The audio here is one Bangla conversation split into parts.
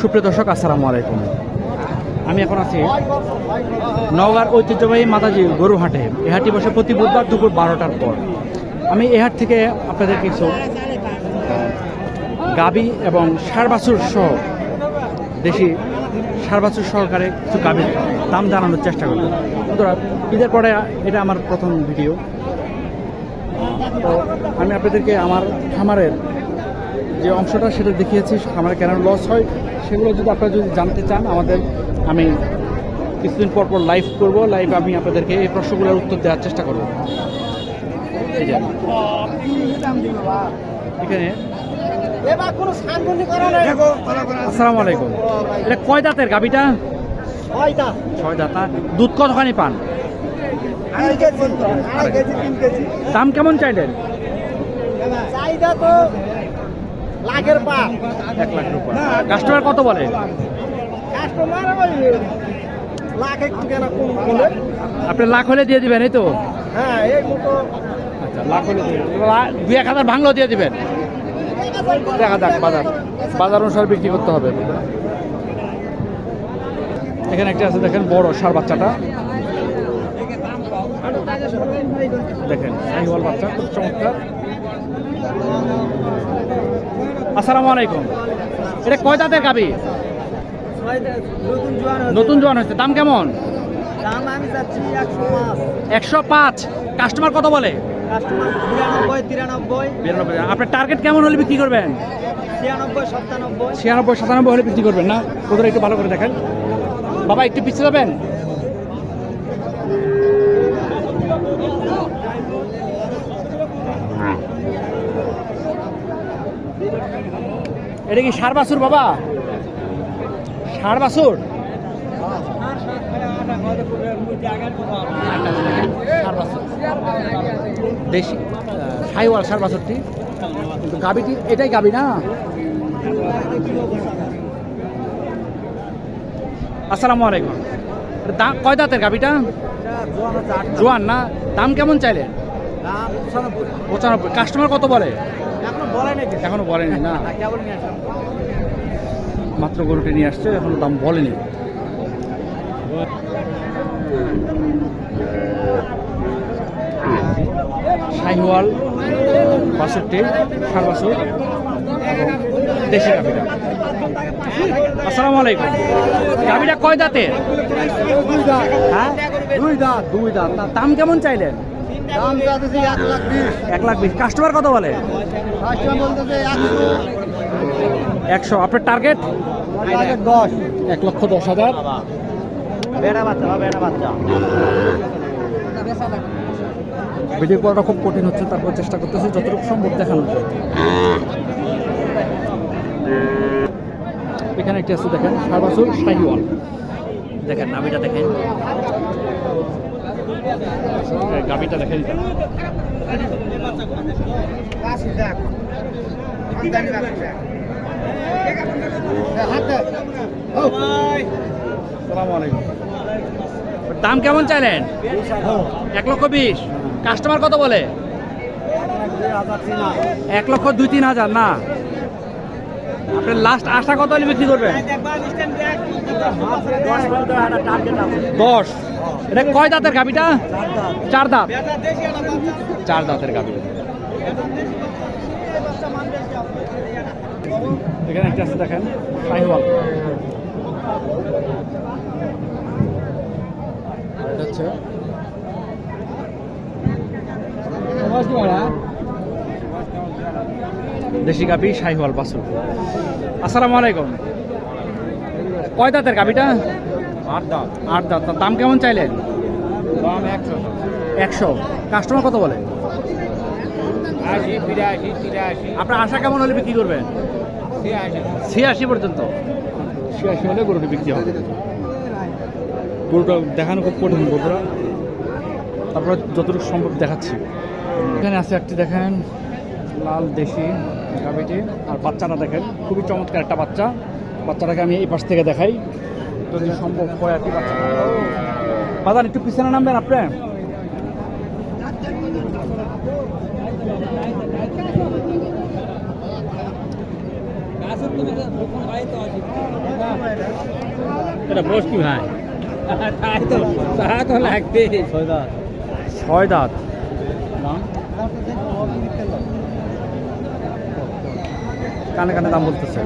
সুপ্রিয় দর্শক, আসসালামু আলাইকুম। আমি এখন আছি নওগাঁর ঐতিহ্যবাহী মাতাজি গরু হাটে এ হাটটি বসে প্রতি বুধবার দুপুর বারোটার পর। আমি এ হাট থেকে আপনাদের কিছু গাবি এবং সার বাছুর সহ দেশি সার বাছুর সহকারে কিছু গাবির দাম জানানোর চেষ্টা করব। বন্ধুরা, ঈদের পরে এটা আমার প্রথম ভিডিও। তো আমি আপনাদেরকে আমার খামারের যে অংশটা সেটা দেখিয়েছি আমার কেন লস হয় সেগুলো যদি আপনারা যদি জানতে চান আমাদের আমি কিছুদিন পর পর লাইভ করব লাইভ আমি আপনাদেরকে এই প্রশ্নগুলোর উত্তর দেওয়ার চেষ্টা করব। এখানে আসসালামু আলাইকুম। এটা কয় দাঁতের গাবিটা ছয় দাঁত? দুধ কতখানি পান? দাম কেমন চাইলেন? চাহিদা তো লাখের পা। এক লাখ রুপা। কাস্টমার কত বলে? কাস্টমার ওই লাখ একটু কেন কম বলে। আপনি লাখ হলে দিয়ে দিবেন এই তো? হ্যাঁ এই মতো। আচ্ছা লাখ হলে দিয়ে দিবেন। এক হাজার ভাঙলেও দিয়ে দিবেন। দেখা যাক বাজার। বাজার অনুসারে বিক্রি করতে হবে। এখানে একটা আছে দেখেন বড় সার বাচ্চাটা। দেখেন বাচ্চা খুব চমৎকার। আসসালামু আলাইকুম। এটা কয় দাঁতের গাবি? নতুন জোয়ান হয়েছে। দাম কেমন? একশো পাঁচ। কাস্টমার কত বলে? আপনার টার্গেট কেমন হলে বিক্রি করবেন? ছিয়ানব্বই, সাতানব্বই হলে বিক্রি করবেন না? ওদের একটু ভালো করে দেখেন। বাবা, একটু পিছিয়ে যাবেন? এটা কি সার বাছুর বাবা? সার বাছুর দেশি সাইওয়াল সার বাছুরটি কিন্তু গাবিটি এটাই গাবি না? আসসালামু আলাইকুম। দাম কয় দাঁতের গাবিটা জোয়ান না? দাম কেমন চাইলেন? পঁচানব্বই। কাস্টমার কত বলে? এখনও বলেনি না। মাত্র গরুটি নিয়ে আসছে এখনও দাম বলেনি। শাহিওয়াল বাসুরটি সার বাসুর দেশি গাভিটা। আসসালামু আলাইকুম গাভিটা কয় দাঁতের? হ্যাঁ? দুই দাঁত দুই দাঁত। দাম কেমন চাইলেন? এক লাখ বিশ। এক লাখ বিশ কাস্টমার কত বলে? কাস্টমার বলতেছে একশো। একশো আপনার টার্গেট টার্গেট দশ এক লক্ষ দশ হাজার। বেড়া বাচ্চা বা বেড়া বাচ্চা। ভিডিও করাটা খুব কঠিন হচ্ছে তারপর চেষ্টা করতেছি যতটুকু সম্ভব দেখানোর জন্য। এখানে একটি আছে দেখেন সারবাসুর শাহিওয়াল। দেখেন নাবিটা দেখেন। গাবিটা সালাম আলাইকুম। দাম কেমন চাইলেন? এক লক্ষ বিশ। কাস্টমার কত বলে? এক লক্ষ দুই তিন হাজার না। আপনার লাস্ট আশা কত হলে বিক্রি করবেন? দশ এটা কয় দাঁতের গাবিটা চার দাঁত। চার দাঁতের গাবি এখানে একটা আছে দেখেন। শাহিওয়াল এটা হচ্ছে দেশি গাবি শাহিওয়াল বাসু আসসালামু আলাইকুম। কয় দাঁতের গাবিটা? আট দাঁত। আট দাঁত। দাম কেমন চাইলেন? দাম একশো। একশো। কাস্টমার কত বলে? আপনার আশা কেমন হলে বিক্রি করবেন? ছিয়াশি। পর্যন্ত। ছিয়াশি হলে গরুটি বিক্রি হবে। গরুটা দেখানো খুব কঠিন বন্ধুরা তারপরে যতটুকু সম্ভব দেখাচ্ছি। এখানে আছে একটি দেখেন লাল দেশি। গাবিটি আর বাচ্চাটা দেখেন খুবই চমৎকার একটা বাচ্চা। বাচ্চাটাকে আমি এই পাশ থেকে দেখাই। যদি সম্ভব হয় আর কি বাচ্চা। বাজার একটু পিছনে নামবেন আপনি। এটা বস কি ভাই? তাই তো তাহা তো লাগবে ছয় দাঁত। কানে কানে দাম বলতেছে।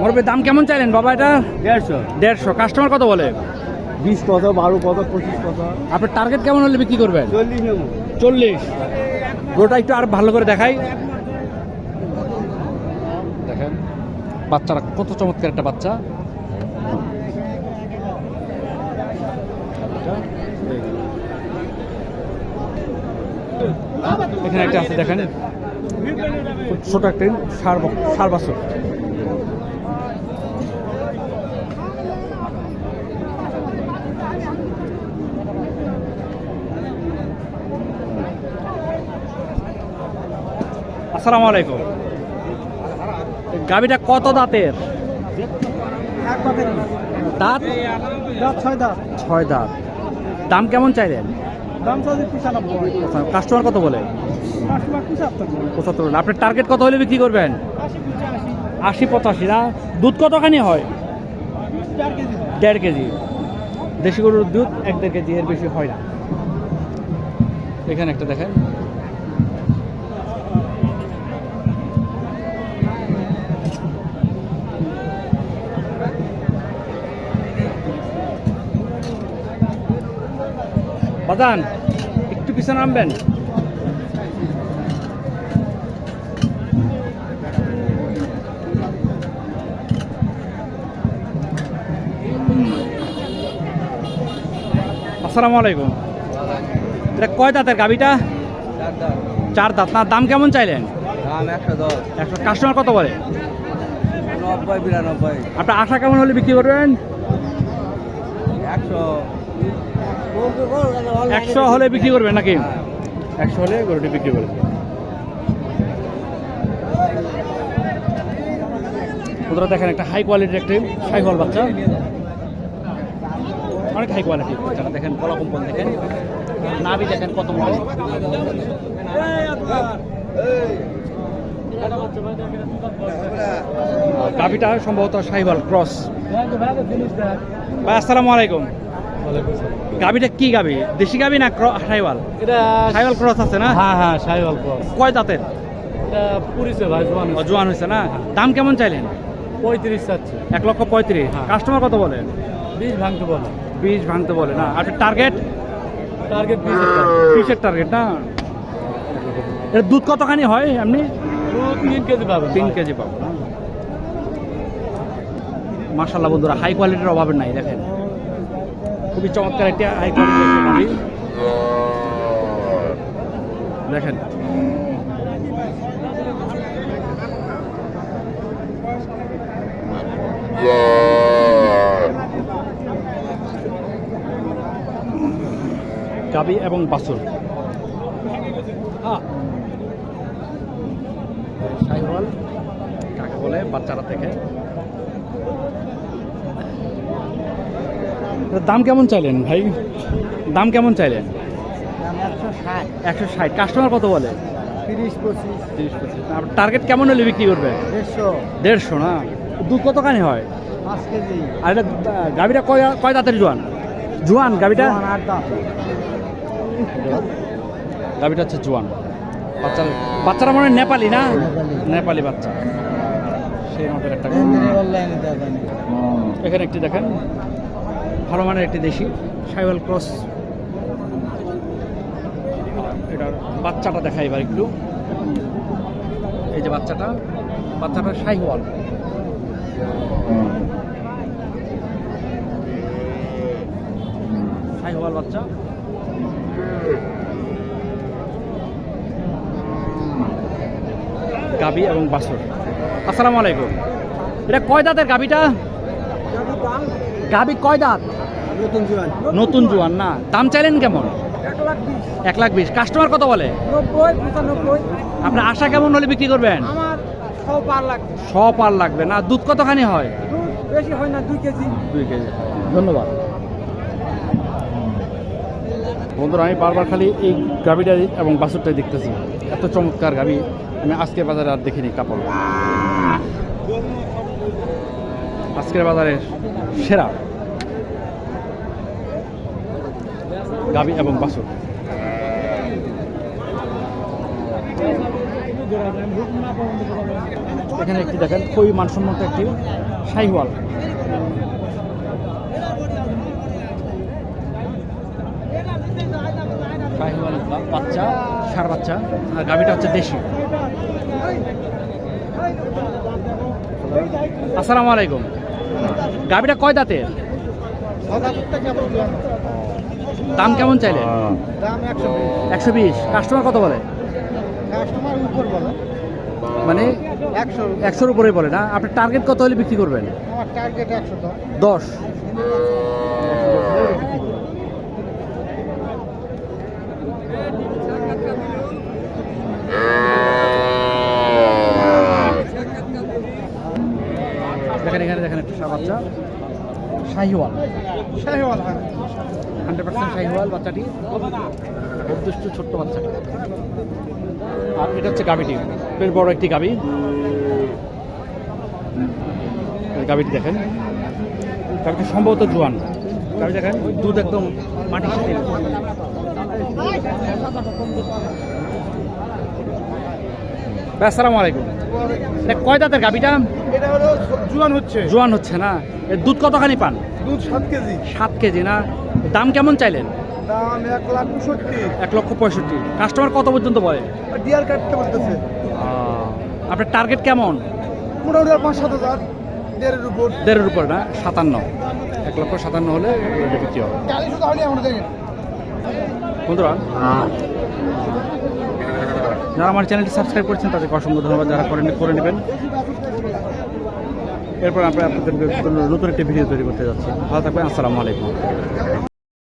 মরবে দাম কেমন চাইলেন বাবা এটা? দেড়শো। দেড়শো। কাস্টমার কত বলে? বিশ কত বারো কত পঁচিশ কত আপনার টার্গেট কেমন হলে বিক্রি করবেন? চল্লিশ চল্লিশ। গোটা একটু আর ভালো করে দেখাই। দেখেন বাচ্চারা কত চমৎকার একটা বাচ্চা। এখানে একটা আছে দেখেন। খুব ছোট একটা সার সার বাছুর। আসসালামু আলাইকুম। গাবিটা কত দাঁতের? দাঁত ছয় দাঁত। ছয় দাঁত। দাম কেমন চাইলেন? দাম চাইছে পঁচানব্বই কাস্টমার কত বলে? পঁচাত্তর আপনার টার্গেট কত হলে বিক্রি করবেন? আশি পঁচাশি। না? দুধ কতখানি হয়। দেড় কেজি। দেশি গরুর দুধ এক দেড় কেজি এর বেশি হয় না। এখানে একটা দেখেন। বাদান একটু পিছনে নামবেন। আসসালামু আলাইকুম। এটা কয় দাঁতের গাবিটা চার দাঁত। না দাম কেমন চাইলেন? দাম একশো কাস্টমার কত বলে? নব্বই বিরানব্বই। আপনার আশা কেমন হলে বিক্রি করবেন? একশো। একশো হলে বিক্রি করবেন নাকি? একশো হলে গরুটি বিক্রি করবেন। ওদের দেখেন একটা হাই কোয়ালিটির একটি সাইহল বাচ্চা। অনেক হাই কোয়ালিটি বাচ্চাটা দেখেন কলা কম্পন দেখেন নাভি দেখেন কত বড়। গাভিটা সম্ভবত সাইহল ক্রস। ভাই আসসালামু আলাইকুম। গাভিটা কি গাভি? দেশি গাভি না সাইওয়াল? এটা সাইওয়াল ক্রস আছে না? হ্যাঁ হ্যাঁ সাইওয়াল ক্রস। কয় দাঁতের? এটা পুরিছে ভাই জোয়ান জোয়ান হয়েছে না? দাম কেমন চাইলেন? পঁয়ত্রিশ চাচ্ছে। এক লক্ষ পঁয়ত্রিশ। হ্যাঁ। কাস্টমার কত বলে? বিশ ভাঙতে বলে। বিশ ভাঙতে বলে না। আর টার্গেট? টার্গেট বিশ বিশের টার্গেট না? এর দুধ কতখানি হয় এমনি? তিন কেজি পাবেন তিন কেজি পাবো মার্শাল্লাহ বন্ধুরা হাই কোয়ালিটির অভাবের নাই দেখেন। খুবই চমৎকার একটা হাই একটা দেখেন। গাবি এবং বাসুর সাইওয়াল কাকে বলে? বাচ্চারা থেকে। দাম কেমন চাইলেন ভাই? দাম কেমন চাইলেন? একশো ষাট। কাস্টমার কত বলে? তিরিশ পঁচিশ। তিরিশ পঁচিশ। টার্গেট কেমন হলে বিক্রি করবে? দেড়শো। দেড়শো না? দুধ কতখানি হয়? পাঁচ কেজি। আর এটা গাভিটা কয় কয় দাঁতের জোয়ান? জোয়ান গাভিটা? গাভিটা হচ্ছে জোয়ান। বাচ্চা বাচ্চারা মনে হয় নেপালি না? নেপালি। বাচ্চা। সেই মতের একটা এখানে একটি দেখেন। ভালো মানের একটি দেশি সাইওয়াল ক্রস। এটার বাচ্চাটা দেখাই এবার একটু। এই যে বাচ্চাটা বাচ্চাটা সাইওয়াল। সাইওয়াল বাচ্চা। গাবি এবং বাছর। আসসালামু আলাইকুম। এটা কয় দাঁতের গাবিটা? গাবি কয় দাঁত? নতুন জোয়ান। নতুন জোয়ান না। দাম চাইলেন কেমন? এক লাখ বিশ। কাস্টমার কত বলে? আপনার আশা কেমন হলে বিক্রি করবেন? সব পার লাগবে না। দুধ কতখানি হয়? বেশি হয় না দুই কেজি। দুই কেজি ধন্যবাদ। বন্ধুরা আমি বারবার খালি এই গাভিটাই এবং বাছুরটাই দেখতেছি। এত চমৎকার গাভি। আমি আজকের বাজারে আর দেখিনি কাপড়। আজকের বাজারে সেরা। গাভি এবং বাছুর। এখানে একটি দেখেন, খুবই মানসম্মত একটি শাহিওয়াল। বাচ্চা, সার বাচ্চা, আর গাভিটা হচ্ছে দেশি। আসসালামু আলাইকুম। গাভিটা কয় দাঁতের? দাম কেমন চাইলে? একশো বিশ। কাস্টমার কত বলে? মানে একশো একশোর উপরে বলে না? আপনার টার্গেট কত হলে বিক্রি করবেন? দশ। দেখেন এখানে দেখেন একটা বাচ্চা শাহিওয়াল। শাহিওয়াল হ্যাঁ। হান্ড্রেড পার্সেন্ট শাহিওয়াল বাচ্চাটি। খুব ছোট্ট বাচ্চাটি। আর এটা হচ্ছে গাবিটি বেশ বড় একটি গাবি গাবিটি দেখেন। গাভিটি সম্ভবত জোয়ান। গাভি দেখেন দুধ একদম ভাই, আসসালামু আলাইকুম। কয় দাঁতের গাভিটা? এটা হলো জুয়ান হচ্ছে। জোয়ান হচ্ছে না? এর দুধ কতখানি পান? দুধ সাত কেজি। সাত কেজি না? দাম কেমন চাইলেন? দাম এক লাখ পঁয়ষট্টি। এক লক্ষ পঁয়ষট্টি। কাস্টমার কত পর্যন্ত বলে ডিয়ার কাটতে বলতেছে। আপনার টার্গেট কেমন? মোটামুটি পাঁচ সাত হাজার। দেড়ের উপর। দেড়ের উপর না? সাতান্ন। এক লক্ষ সাতান্ন হলে বিক্রি হবে। বন্ধুরা যারা আমার চ্যানেলটি সাবস্ক্রাইব করেছেন, তাদেরকে অসংখ্য ধন্যবাদ। যারা করেন করে নেবেন। এরপর আমরা আপনাদের নতুন একটি ভিডিও তৈরি করতে যাচ্ছি। ভালো থাকবেন, আসসালামু আলাইকুম।